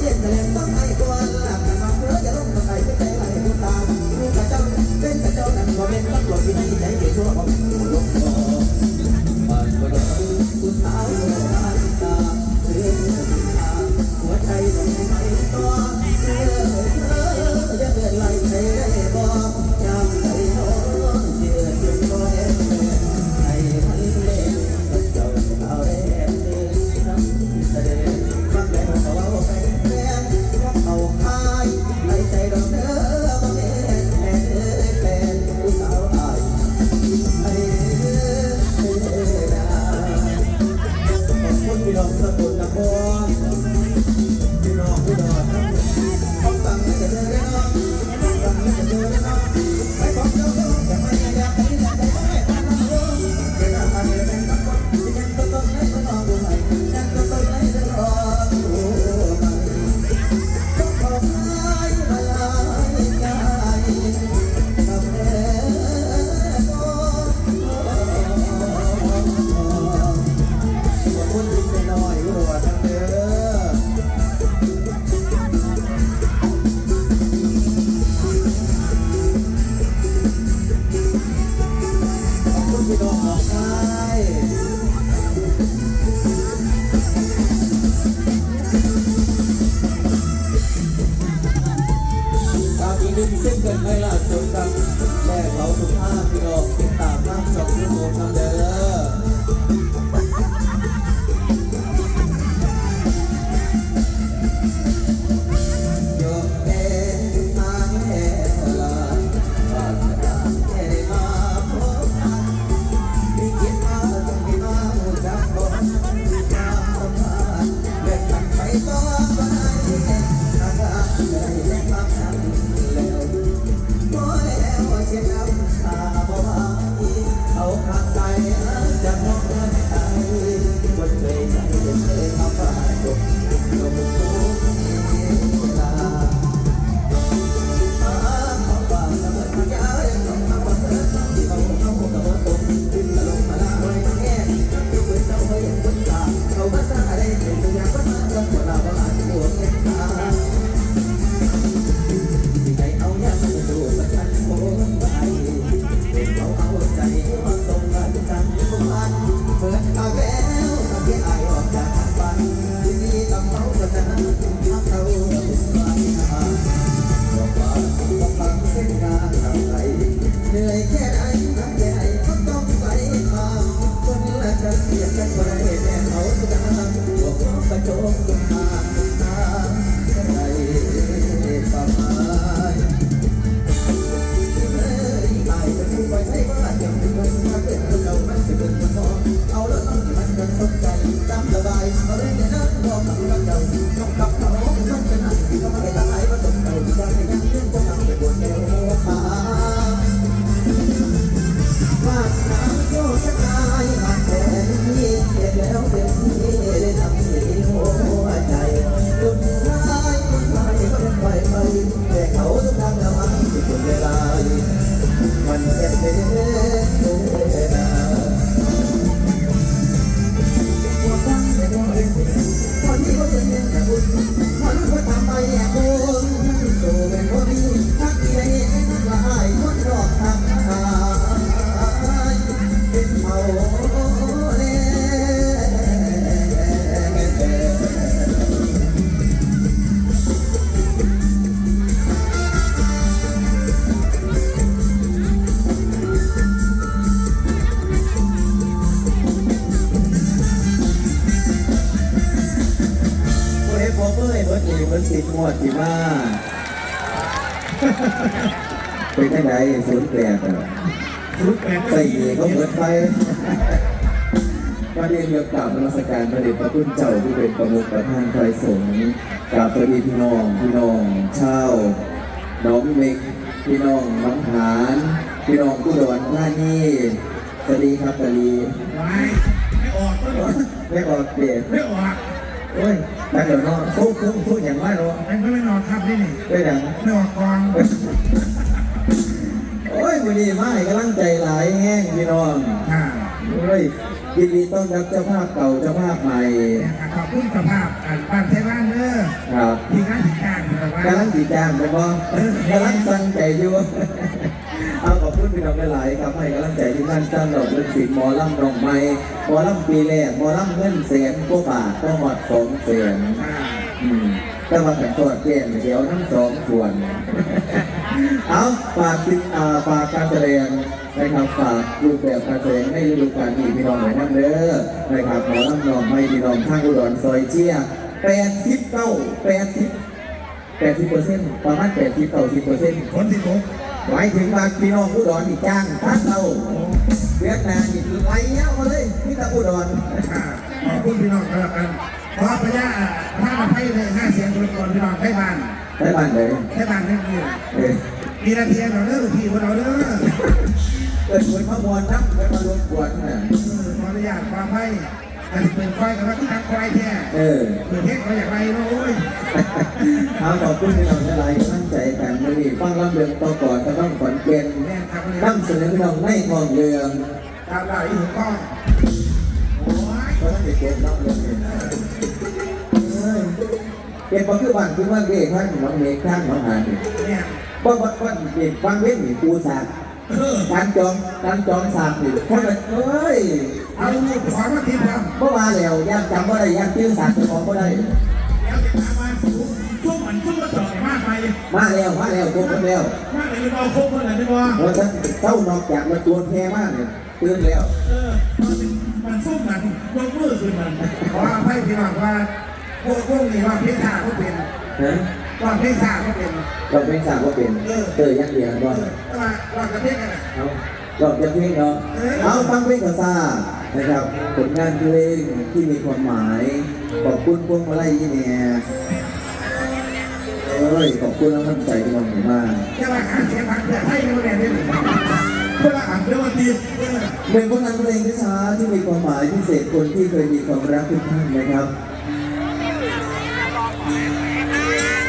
เจ็บแต่ต้องให้ Bye. สิทวดสิมาเป็นที่ไหนศูนย์แปดศูนย์แปดใส่เยก็เปิดไปประเด็นเกี่ยวกับนมัสการประเด็นพระตุ้นเจ้าที่เป็นประมุขประธานใครสงฆ์กับสวีพี่น้องพี่น้องเช่าน้องเล็กพี่น้องน้องหานพี่น้องผู้ดอนท่านี่สวีครับสวีไม่ออกก็หไม่ออกเปลี่ยนไม่ออก เอ้ยไปเดี๋ยวนอนฟุ้งฟุ้งฟุ้งอย่างไราเนาะไอ้เพื่อนนอนครับนี่นี่ไปดังนอนกองโอ้ยวันนี้ไม่กำลังใจหลายแห้งพี่น้องเฮ้ยยินดีต้อนรับเจ้าภาพเก่าเจ้าภาพใหม่ขอบคุณเจ้าภาพบ้านไทยบ้านเด้อครับที่ร้านสีจางกำลังสีจางเป็นบ่กำลังตั้งใจอยู่ เอาขอบคุณพี่น้องหลายๆครับให้กำลังใจที่ท่านสร้างดอกเลือกสีหมอลำดอกไม้หมอลำปีแรกหมอลำเงินแสนกว่าบาทก็หมดสองแสนค่ะอืมแต่ว่าแต่ทอดแก้มเดี๋ยวทั้งสองส่วน เอาฝากติดอ่าฝากการแสดงนะครับฝากรูปแบบการแสดงให้ฤดูกาลนี้พี่น้องหน่อยนั่นเด้อนะครับหมอลำนองไม่พี่น้องทางอุดรซอยเชียแปดสิบเก้าแปดสิบแปดสิบเปอร์เซ็นต์ประมาณแปดสิบเก้าสิบเปอร์เซ็นต์คนที่ตก หมายถึงว่าพี่น้องอุดรอีกจ้างทัดเราเวียดนามอีกไหลเงี้ยมาเลยพี่ตาอุดรค่ะขอบคุณพี่น้องกันแล้วกันขอพระยาถ้ามาให้เลยห้าเสียงคนก่อนพี่น้องให้บ้านใช่บ้านเลยให้บ้านนี่คือเออมีนาทีเราเด้อพี่คนเราเด้อเกิดคนขบวนนับกันมารวมกวนน่ะขออนุญาตความให้อันเป็นควายกันว่าทักควายแท้เออเปิดเทศเขาอยากไรเนาะโอ้ยเอาขอบคุณที่เราหลายๆตั้งใจ กันวันนี้ฟังลำเรืองต่อก่อนก็ต้องขอนเกณฑ์แม่ครับนำเสนอพี่น้องในทองเรืองตามหลักอีกข้อโอ้ยเพราะนั่นเด็กเกณฑ์นำเรืองเองเกณฑ์พอคือบ้านคือว่าเด็กข้างน้องเมฆข้างน้องหานนี่เนี่ยบ้านบ้านบ้านเด็กฟังเว้นนี่ปูสากเออการจองการจองสากนี่คนละเอ้ยเอาขอมาทีครับเมื่อวาแล้วย่างจำว่าได้ย่างชื่อสากจ้าของก็ได้ ไปมาแล้วมาแล้วตัวคนแล้วมากเลยเราโค้งคนไหนไม่บอกเพราะฉะนั้นเจ้านอกจากมาตัวแค่มากเนี่ยตื่นแล้ว เออ มันสู้มันยกมือขึ้นมันขออภัยพี่น้องว่าพวกพวกนี้ว่าเพชรชาก็เป็นนะว่าเพชรชาก็เป็นเราเป็นสาวก็เป็นเตยยักษ์เดียวก็แต่ว่าว่ากระเทศกันอะเอาเราจะเพลงเนาะเอาฟังเพลงกับซานะครับผลงานเพลงที่มีความหมายขอบคุณพวงมาลัยยี่แม่เอ้ย ยขอบคุณแล้วมั่นใจที่มองเห็นมากจะมาหาเสียงพักเพื่อให้ดูแลนี่เพื่ออ่านเรื่องวันดีเป็นผลงานเพลงช้าที่มีความหมายพิเศษคนที่เคยมีความรักทุกท่านนะครับ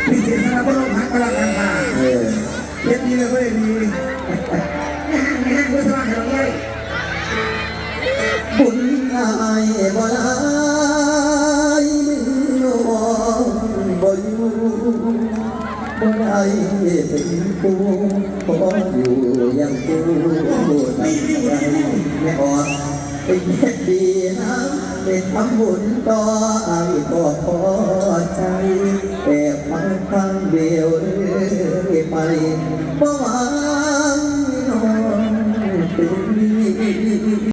มีเสียงสนับสนุนพักกำลังกันค่ะเออเย็นดีเลยก็เลยดีไม่ห่างไม่ห่างไม่สว่างเลยบุญอายบ่ลา บ่ได้เป็นผู้ขออยู่อยังผู้ทำใจไม่อ่อนเป็นแค่ดีนะเป็นทำบุญต่อไอายก็พอใจแต่ฟังครั้งเดียวเรื่อยไปบ่หวังน้องเป็น